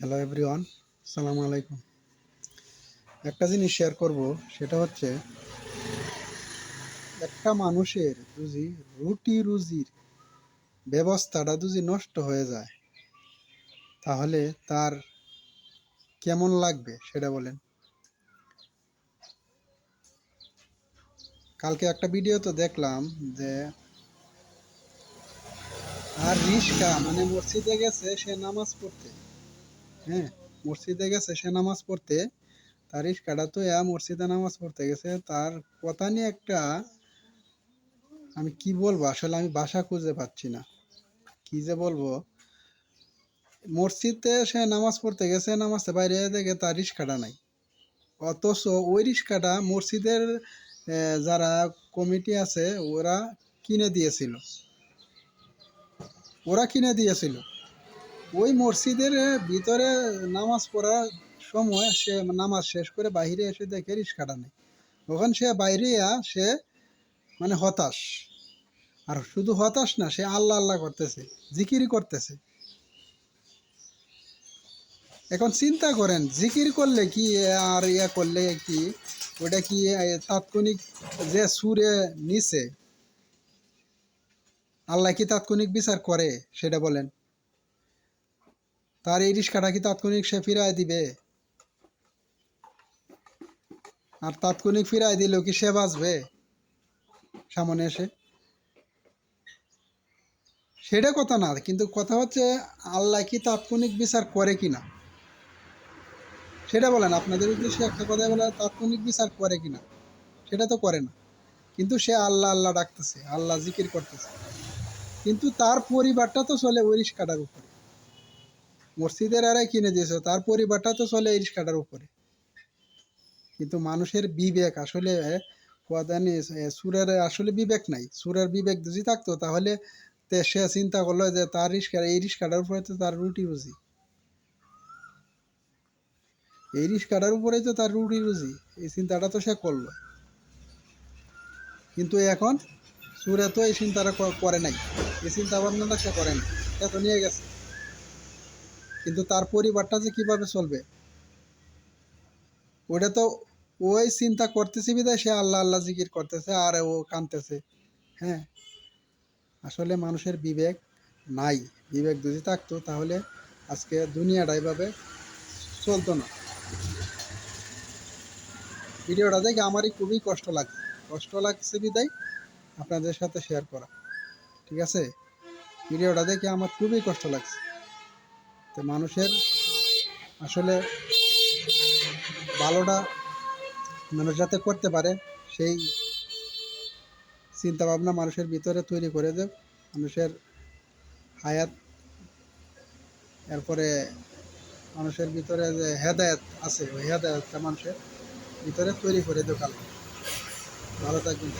Hello everyone সালামু আলাইকুম একটা জিনিস শেয়ার করব, সেটা হচ্ছে, একটা মানুষের যদি রুটি রুজির ব্যবস্থাটা যদি নষ্ট হয়ে যায়, তাহলে তার কেমন লাগবে সেটা বলেন। কালকে একটা ভিডিও তো দেখলাম যে, আর রিস্কা মানে মসজিদে গেছে, সে নামাজ পড়তে। হ্যাঁ মসজিদে গেছে, সে নামাজ পড়তে। তার ইস্কাটা তো এ মসজিদে নামাজ পড়তে গেছে। তার কথা নিয়ে একটা আমি কি বলব? আসলে আমি ভাষা খুঁজে পাচ্ছি না। কি যে বলব? মসজিদে সে নামাজ পড়তে গেছে নামাজে বাইরে দেখে তার রিস্কাটা নাই। অথচ ওই রিস্কাটা মসজিদের যারা কমিটি আছে, ওরা কিনে দিয়েছিল। ওরা কিনে দিয়েছিল। ওই মসজিদের ভিতরে নামাজ পড়ার সময় সে নামাজ শেষ করে বাইরে এসে দেখে রিস্কাটা নেই। ওখানে সে বাইরে সে মানে হতাশ। আর শুধু হতাশ না, সে আল্লাহ আল্লাহ করতেছে, জিকিরি করতেছে। এখন চিন্তা করেন, জিকির করলে কি আর ইয়া করলে কি? ওটা কি তাৎক্ষণিক যে সুরে নিছে? আল্লাহ কি তাৎক্ষণিক বিচার করে, সেটা বলেন। তার এই রিস্কাটা কি তাৎক্ষণিক সে ফিরায় দিবে? আর তাৎক্ষণিক ফিরায় দিলেও কি সে বাঁচবে? সামনে এসে। সেটা কথা না, কিন্তু কথা হচ্ছে আল্লাহ কি তাৎক্ষণিক বিচার করে কিনা সেটা বলেন, আপনাদের উদ্দেশ্যে একটা কথা বলে, তাৎক্ষণিক বিচার করে কিনা সেটা তো করে না। কিন্তু সে আল্লাহ আল্লাহ ডাকতেছে, আল্লাহ জিকির করতেছে। কিন্তু তার পরিবারটা তো চলে ওই রিস্কাটার উপরে। মসজিদের আরে কিনে দিয়েছে, তার পরিবারটা তো চলে এই রিক্সাটার উপরে। কিন্তু মানুষের বিবেক, আসলে সুরের, আসলে বিবেক নাই। সুরের বিবেক যদি থাকতো, তাহলে সে চিন্তা করল যে তার রিস্কা এই রিস্কাটার উপরে তো তার রুটি রুজি। এই রিস্কাটার উপরেই তো তার রুটি রুজি, এই চিন্তাটা তো সে করল। কিন্তু এখন সুরে তো এই চিন্তাটা করে নাই। এই চিন্তা ভাবনাটা সে করে নাই। সে তো নিয়ে গেছে। কিন্তু তার পরিবারটা যে কীভাবে চলবে? ওটা তো ওই চিন্তা করতেছে, বিদায় সে আল্লাহ আল্লাহ জিকির করতেছে, আর ও কানতেছে হ্যাঁ? আসলে মানুষের বিবেক নাই। বিবেক যদি থাকতো, তাহলে আজকে দুনিয়াটা এভাবে চলতো না। ভিডিওটা দেখে আমারই খুবই কষ্ট লাগছে কষ্ট লাগছে, বিদায়। আপনাদের সাথে শেয়ার করা। ঠিক আছে? ভিডিওটা দেখে আমার খুবই কষ্ট লাগছে। তো মানুষের আসলে ভালোটা মানুষ যাতে করতে পারে, সেই চিন্তা ভাবনা মানুষের ভিতরে তৈরি করে দেব। মানুষের হায়াত, এরপরে মানুষের ভিতরে যে হেদায়ত আছে, ওই হেদায়তটা মানুষের ভিতরে তৈরি করে দেব কাল ভালো থাকবেন।